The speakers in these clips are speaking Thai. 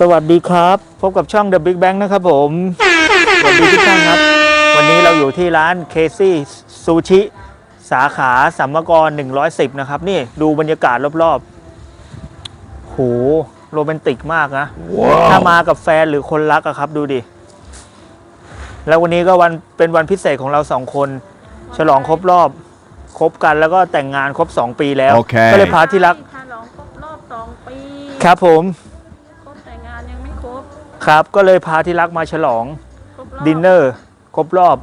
สวัสดีครับ พบกับช่อง The Big Bang นะครับผม สวัสดีทุกท่านครับ วันนี้เราอยู่ที่ร้านเคซี่ซูชิสาขาสัมมกร 110 นะครับ นี่ดูบรรยากาศรอบๆ โห โรแมนติกมากนะ ถ้ามากับแฟนหรือคนรักอะครับ ดูดิ แล้ววันนี้ก็วันเป็นวันพิเศษของเราสองคน ฉลองครบรอบคบกันแล้วก็แต่งงานครบ 2 ปีแล้วโอเคก็เลยพาที่รัก ฉลองครบรอบสองปี ครับผม ครับ ก็เลยพาที่รักมาฉลองครบรอบดินเนอร์ครบรอบ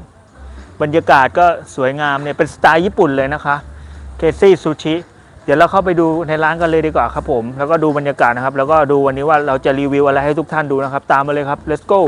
บรรยากาศก็สวยงามเนี่ยเป็นสไตล์ญี่ปุ่นเลยนะคะเคซี่ซูชิเดี๋ยวเราเข้าไปดูในร้านกันเลยดีกว่าครับผม แล้วก็ดูบรรยากาศนะครับ แล้วก็ดูวันนี้ว่าเราจะรีวิวอะไรให้ทุกท่านดูนะครับ ตามมาเลยครับ let's go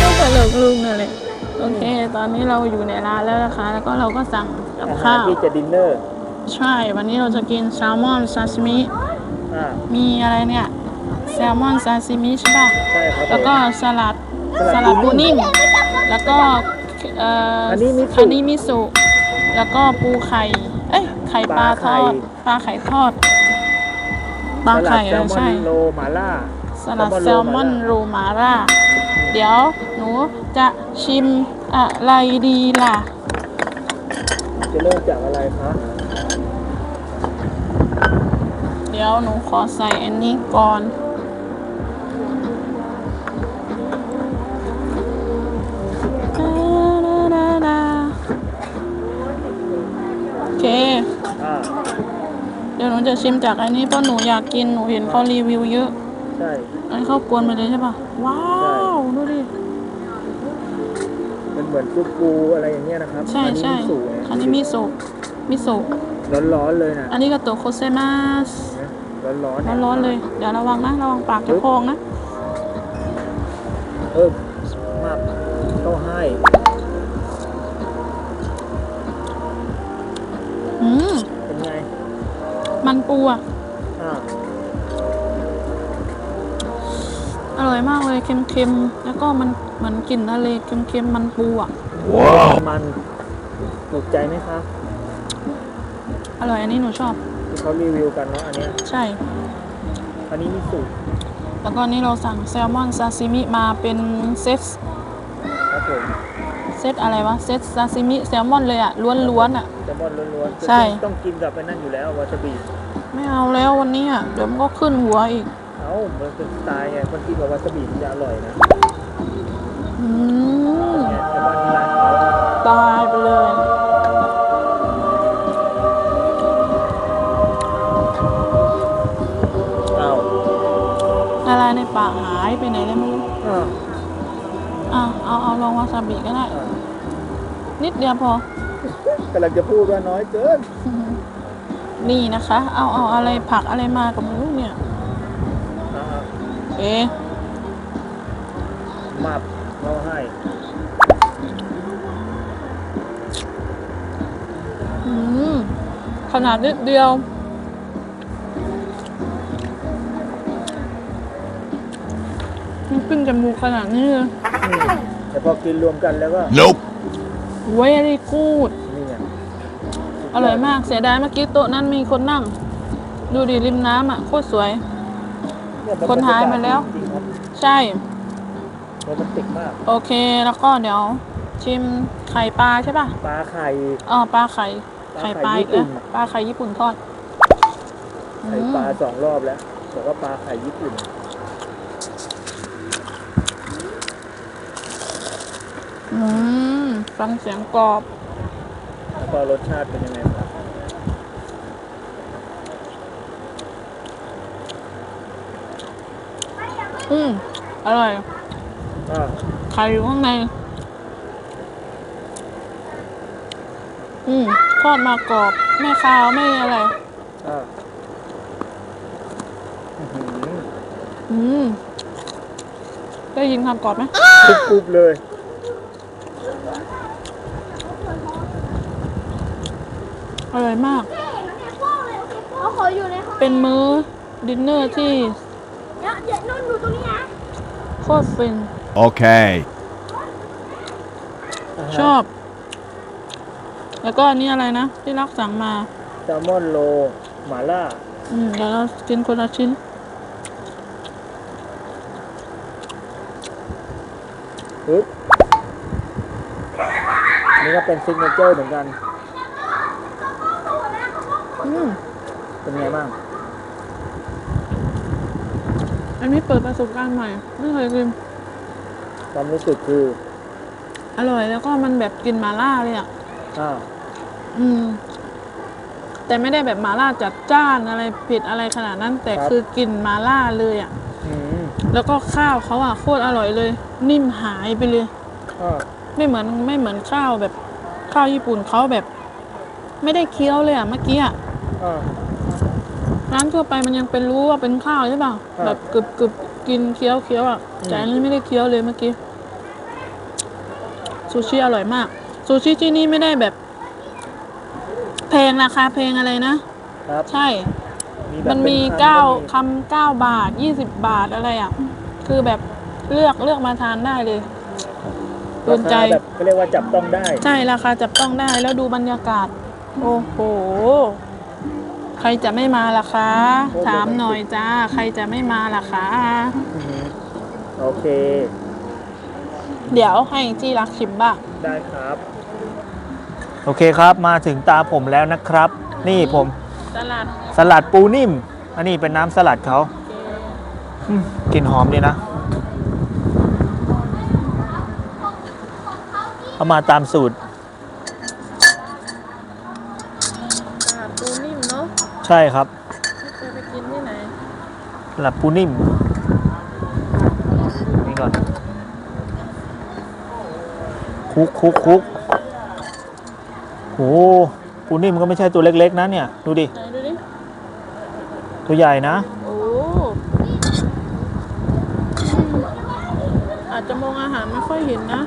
ก็ตลกลุงนั่นแหละโอเค ตอนนี้เราอยู่ในร้านแล้วนะคะ แล้วก็เราก็สั่งกับอาหาข้ารว ที่จะดินเนอร์ใช่ วันนี้เราจะกินแซลมอนซาซิมิ อ่ามีอะไรเนี่ย แซลมอนซาซิมิใช่ป่ะ ใช่ครับแล้วก็สลัด สสลัลัดดปูปูนิ่นิ่มมแล้วก็เอ่อคันนี้มิสุคันนี้มิสุ แล้วก็ปูไข่ เอ้ย ไข่ปลาปลาทไข่อด ปลาไข่ทอด ปลาสลัไข่ดแซเอลอมอใช่นโลมาล่า สลัดแซลมอนโรมาร่า เดี๋ยวหนูจะชิมอะไรดีล่ะ จะเริ่มจากอะไรคะเดี๋ยวหนูขอใส่อันนี้ก่อนโอเค อ่าเดี๋ยวหนูจะชิมจากอันนี้เพราะหนูอยากกินหนูเห็นเขารีวิวเยอะ ใช่ อันนี้เขากวนไปเลยใช่ปะว้าว ดูดิ มันเหมือนซุปปูอะไรอย่างเงี้ยนะครับใช่อันนี้ใช่มิสุไงอันนี้มิโซะมิโซะร้อนๆเลยนะอันนี้ก็ตัวโคเซมาสร้อนๆเนี่ยร้อนๆเลย เดี๋ยวระวังนะระวังปากจะพองนะเออมากต้องให้อืมเป็นไง มันปูอะ อ่าอร่อยมากเลยเค็มๆ แล้วก็มันเหมือนกลิ่นทะเลเค็มๆ มันปูอะมันถูกใจไหมคะอร่อยอันนี้หนูชอบที่เขารีวิวกันเนาะอันเนี้ยใช่ อันนี้มิสุแล้วก็นี่เราสั่งแซลมอนซาซิมิมาเป็นเซตครับผมเซตอะไรวะเซตซาซิมิแซลมอนเลยอะล้วนๆอะ แซลมอนล้วนๆใช่ ต้องกินกับไอ้นั่นอยู่แล้ววาซาบิไม่เอาแล้ววันนี้อะเดี๋ยวมันก็ขึ้นหัวอีก เอ้ามันเป็นสไตล์ไงคนกินกับวาซาบิมันจะอร่อยนะอืมเนี่ยแซลมอนที่ร้านเขาตายไปเลย เอ้าละลายในปากหายไปไหนแล้วไม่รู้อ่าอะเอาเอาลองวาซาบิก็ได้ อ่านิดเดียวพอ กำลังจะพูดว่าน้อยเกิน นี่นะคะ เอาเอาอะไรผักอะไรมากับไม่รู้เนี่ยอ่า เอ๊ะๆมับเขาให้อืมขนาดนิดเดียว มันขึ้นจมูกขนาดนี้เลยอืมแต่พอกินรวมกันแล้วก็ Nope. very good นี่ไงอร่อยมาก เสียดายเมื่อกี้โต๊ะนั้นมีคนนั่ง ดูดิริมน้ำอะ โคตรสวย เนี่ยเป็คนหายไปแล้ว จริงๆครับใช่ โรแมนติกมากโอเคแล้วก็เดี๋ยว ชิมไข่ปลาใช่ป่ะปลาไข่ อ๋อปลาไข่ปลาไข่ไข่ปลาอีกญี่ปุ่แล้วนปลาไข่ญี่ปุ่นทอดไข่ปลาสองรอบแล้วบอกว่าปลาไข่ญี่ปุ่น อืมฟังเสียงกรอบ แล้วก็รสชาติเป็นยังไงครับ อืมอร่อยอ่าไข่อยู่ข้างใน อืมทอดมากรอบ ไม่คาวไม่อะไร อ่าอื้อหืออืม ได้ยินคำกรอบไหมกรุบกรุบเลย อร่อยมาก เขาขออยู่ในห้องเป็นมื้อดินเนอร์ที่ เดี๋ยวเดี๋ยวนุ่นดูตรงนี้นะ โคตรฟิน Okay. ชอบ แล้วก็อันนี้อะไรนะ ที่รักสั่งมา แซลมอนโลหมาล่าอืมเดี๋ยวเรากินคนละชิ้น ปึ๊บนี่ก็เป็นซิกเนเจอร์เหมือนกัน อืม เป็นไงบ้าง อันนี้เปิดประสบการณ์ใหม่ไม่เคยกินความรู้สึกคือ อร่อยแล้วก็มันแบบกินหมาล่าเลยอะอ่าอืม แต่ไม่ได้แบบหมาล่าจัดจ้านอะไรผิดอะไรขนาดนั้น แต่คือกินหมาล่าเลยอะอืมแล้วก็ข้าวเขาอะโคตรอร่อยเลย นิ่มหายไปเลย อ่าไม่เหมือนไม่เหมือนข้าวแบบข้าวญี่ปุ่นเขาแบบ ไม่ได้เคี้ยวเลยอะเมื่อกี้อะอ่า ร้านทั่วไปมันยังเป็นรู้ว่าเป็นข้าวใช่ป่ะครับ แบบกรึบกรึบกินเคี้ยวเคี้ยวอะอืมแต่อันนี้ไม่ได้เคี้ยวเลยเมื่อกี้ซูชิอร่อยมากซูชิที่นี่ไม่ได้แบบแพงราคาแพงอะไรนะครับ ใช่ แบบมันมีป็นเก้าก็มีคำเก้าบาทยี่สิบบาทอะไรอะ คือแบบเลือกเลือกมาทานได้เลย โดนใจ ราคาแบบเขาเรียกว่าจับต้องได้ ใช่ราคาจับต้องได้แล้วดูบรรยากาศ โอ้โหใค รจะไม่มาล่ะคะโอ้ถามหน่อยจ้า ใครจะไม่มาล่ะคะอือหือโอเค เดี๋ยวให้จี้รักชิมบ้างได้ครับ โอเคครับมาถึงตาผมแล้วนะครับ นี่ผมตลาดสลัดปูนิ่ม อันนี้เป็นน้ำสลัดเขาอืมกลิ่นหอมดีนะเอามาตามสูตร ตลาดปูนิ่มเนาะ ใช่ครับไม่เคยไปกินที่ไหนสลัดปูนิ่มนี่ก่อนคลุกคลุกคลุกโหปูนิ่มก็ไม่ใช่ตัวเล็ก ๆ นะเนี่ย ดูดิ ไหนดูดิ ตัวใหญ่นะ โอ้อาจจะมองอาหารไม่ค่อยเห็นนะ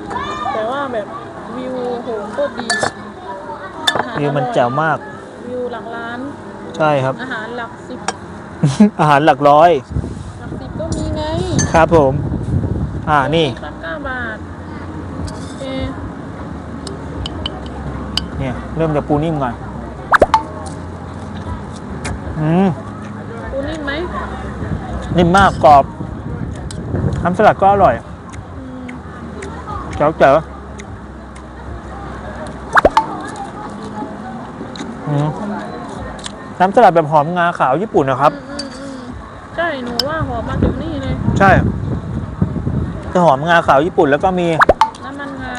แต่ว่าแบบวิวโหโคตรดีอาหารวิวมันอร่อยแจ๋วมากวิวหลักล้าน ใช่ครับ อาหารหลักสิบอาหารหลักร้อย หลักสิบก็มีไงครับผม อ่านี่ สักเก้าบาทเอเนี่ย เริ่มจากปูนิ่มก่อน อืม ปูนิ่มไหมนิ่มมากกรอบน้ำสลัดก็อร่อยอืมเจ๋วเจ๋วอืม น้ำสลัดแบบหอมงาขาวญี่ปุ่นนะครับ อืมอืมอืมใช่หนูว่าหอมมาถึงนี่เลย ใช่จะหอมงาขาวญี่ปุ่นแล้วก็มี น้ำมันงา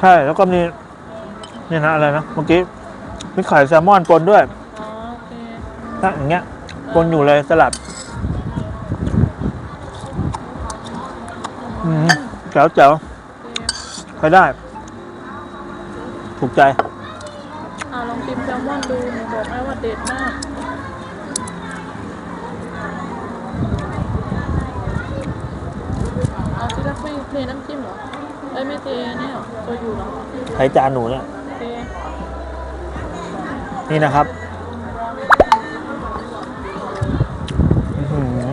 ใช่แล้วก็มีเนี่ยนะอะไรนะเมื่อกี้มีไข่แซลมอนปนด้วยอ๋อโอเคถ้าอย่างเงี้ยปนอยู่เลยสลัดอืมแจ๋วแจ๋วโอเค ใช้ได้ ถูกใจ อ่าลองชิมแซลมอนดู หนูบอกแล้วว่าเด็ดมาก เอาที่รักไม่ เทน้ำจิ้มเหรอเอ้ยไม่เทนี่เหรอโซยูเหรอใช้จานหนูเนี่ยโอเคนี่นะครับอื้อหือ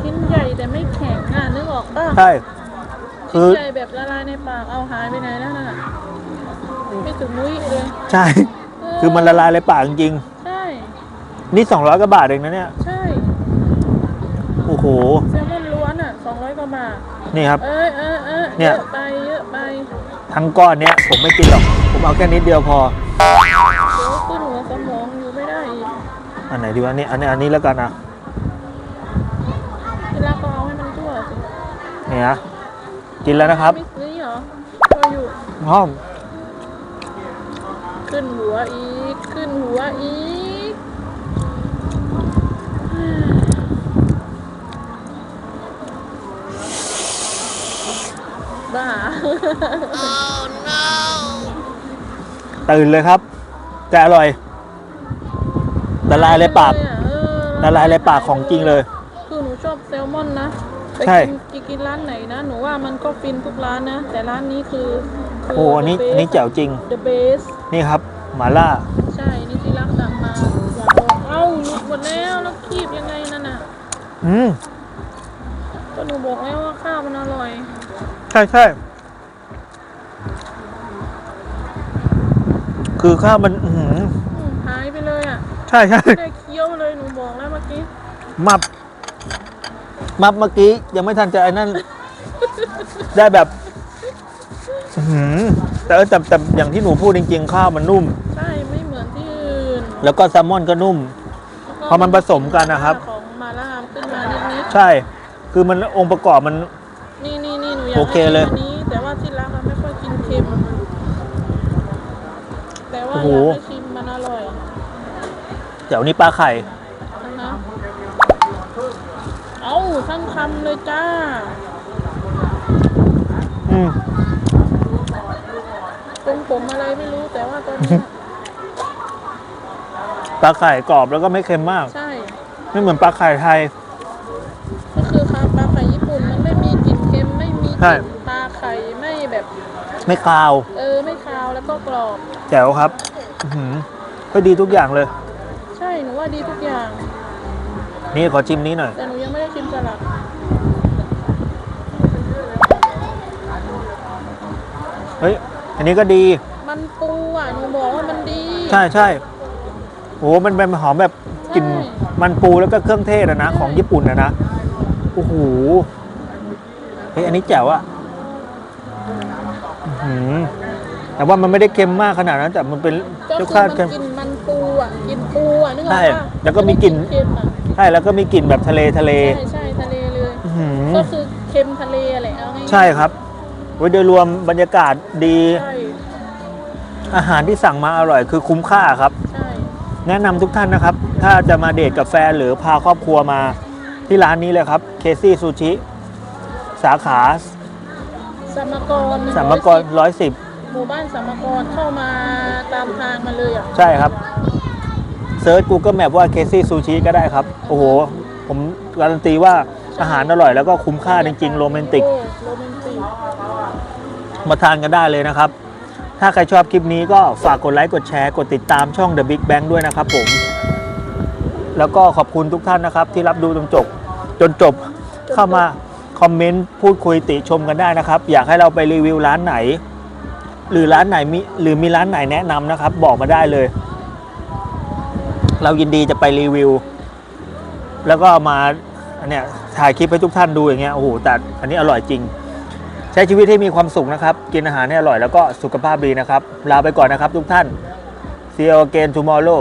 ชิ้นใหญ่แต่ไม่แข็งอะนึกออกป่ะใช่ คืชิ้นอ ใหญ่แบบละลายในปากเอาหายไปไหนแล้วน่ะไม่ถึงมุ้ยเลยใช่ เคือมันละลายในปากจริงใช่ ๆนี่ 200กว่าบาทเองนะเนี่ย ใช่โอ้โห แซลมอนล้วนอะ สองร้อยกว่าบาทนี่ครับ เอ้ยเอ้ยเอ้ยเนี่ย เยอะไปเยอะไปทั้งก้อนเนี้ยผมไม่กินหรอก ผมเอาแค่นิดเดียวพอ เดี๋ยวขึ้นหัวสมองอยู่ไม่ได้อีกอันไหนดีวะนี่อันนี้อันนี้แล้วกันนะเวลาก็เอาให้มันทั่วสินี่นะกินแล้วนะครับไม่ซื้อเหรอก็อยู่ห้องขึ้นหัวอีกขึ้นหัวอีก ตื่นเลยครับ แต่อร่อยละลายในปากเออละลายในปากของจริงเลย คือหนูชอบแซลมอนนะไปใช่กินกินกินร้านไหนนะ หนูว่ามันก็ฟินทุกร้านนะ แต่ร้านนี้คือคื โอ้อันนี้ the อันนี้ best แจ๋วจริง the best นี่ครับหมาล่า ใช่ นี่ที่รักสั่งมาอยากลองเอ้าหลุดหมดแล้วแล้วคีบยังไงนั่นน่ะ อืม ก็หนูบอกแล้วว่าข้าวมันอร่อย ใช่ใช่ คือข้าวมันอื้อหืออืมหายไปเลยอะใช่ใช่ไม่ได้เคี้ยวเลยหนูบอกแล้วเมื่อกี้มับ มับเมื่อกี้ ยังไม่ทันจะไอ้นั่น ได้แบบอื้อหือแต่เออแต่แต่อย่างที่หนูพูดจริง ๆ ข้าวมันนุ่ม ใช่ไม่เหมือนที่อื่นแล้วก็แซลมอนก็นุ่ม แล้วก็พอมันผสมกันนะครับ ของมาล่าขึ้นมานิดใช่ คือมันองค์ประกอบมัน ๆนี่นี่นี่หนูอยากโอเคเลยให้กินอันนี้ แต่ว่าที่รักเราไม่ค่อยกินเค็มแต่ว่า โอ้โหอยากให้ชิมมันอร่อยเดี๋ยวนี้ปลาไข่ นะเอาทั้งคำเลยจ้า อืม ตรงผมอะไรไม่รู้แต่ว่าตอนนี้ ปลาไข่กรอบแล้วก็ไม่เค็มมาก ใช่ ไม่เหมือนปลาไข่ไทย ก็คือคาปลาไข่ญี่ปุ่นมันไม่มีกลิ่นเค็มไม่มีกใช่ ลิ่นปลาไข่ไม่แบบ ไม่คาว เออไม่คาวแล้วก็กรอบ แจ๋วครับอื้อหือก็ดีทุกอย่างเลย ใช่หนูว่าดีทุกอย่าง นี่ขอชิมนี้หน่อย แต่หนูยังไม่ได้ชิมสลัดเฮ้ย อันนี้ก็ดี มันปูอะหนูบอกว่ามันดีใช่ใช่โอ้มันเป็นหอมแบบกลิ่นใช่มันปูแล้วก็เครื่องเทศอะนะ ของญี่ปุ่นอะนะ โอ้โห เฮ้ย อันนี้แจ๋วอะอื้อหือ แต่ว่ามันไม่ได้เค็มมากขนาดนั้นแต่มันเป็นก็รสคือชาติมันเค็มกินมันปูอะกินปูอะนึกออกใช่ปะแล้วก็มีกลิ่น ไได้เค็มอะใช่แล้วก็มีกลิ่นแบบทะเลทะเล ใช่ใช่ทะเลเลยอื้อหือ ก็คือเค็มทะเลแหละเอาง่ายๆใช่ครับโดยโดยรวมบรรยากาศดีใช่อาหารที่สั่งมาอร่อย คือคุ้มค่าครับ ใช่แนะนำทุกท่านนะครับ ถ้าจะมาเดทกับแฟนหรือพาครอบครัวมาที่ร้านนี้เลยครับเคซี่ซูชิสาขาสมกรสัมมกรร้อยสิบ หมู่บ้านสมกรเข้ามาตามทางมาเลยอะใช่ครับเซิร์ช Google Map ว่าเคซี่ซูชิก็ได้ครับ โอ้โห ผมการันตีว่าอาหารอร่อยแล้วก็คุ้มค่าจริงๆ โรแมนติก โอ้โรแมนติกมาทานกันได้เลยนะครับ ถ้าใครชอบคลิปนี้ก็ฝากกดไลค์กดแชร์กดติดตามช่อง The Big Bang ด้วยนะครับผม แล้วก็ขอบคุณทุกท่านนะครับ ที่รับดูจนจบ จนจบเข้ามาคอมเมนต์พูดคุยติชมกันได้นะครับ อยากให้เราไปรีวิวร้านไหน หรือร้านไหนมีหรือมีร้านไหนแนะนำนะครับ บอกมาได้เลย เรายินดีจะไปรีวิว แล้วก็มาอันเนี้ยถ่ายคลิปให้ทุกท่านดูอย่างเงี้ยโอ้โหแต่อันนี้อร่อยจริง ใช้ชีวิตให้มีความสุขนะครับ กินอาหารให้อร่อยแล้วก็สุขภาพดีนะครับ ลาไปก่อนนะครับทุกท่าน see you again tomorrow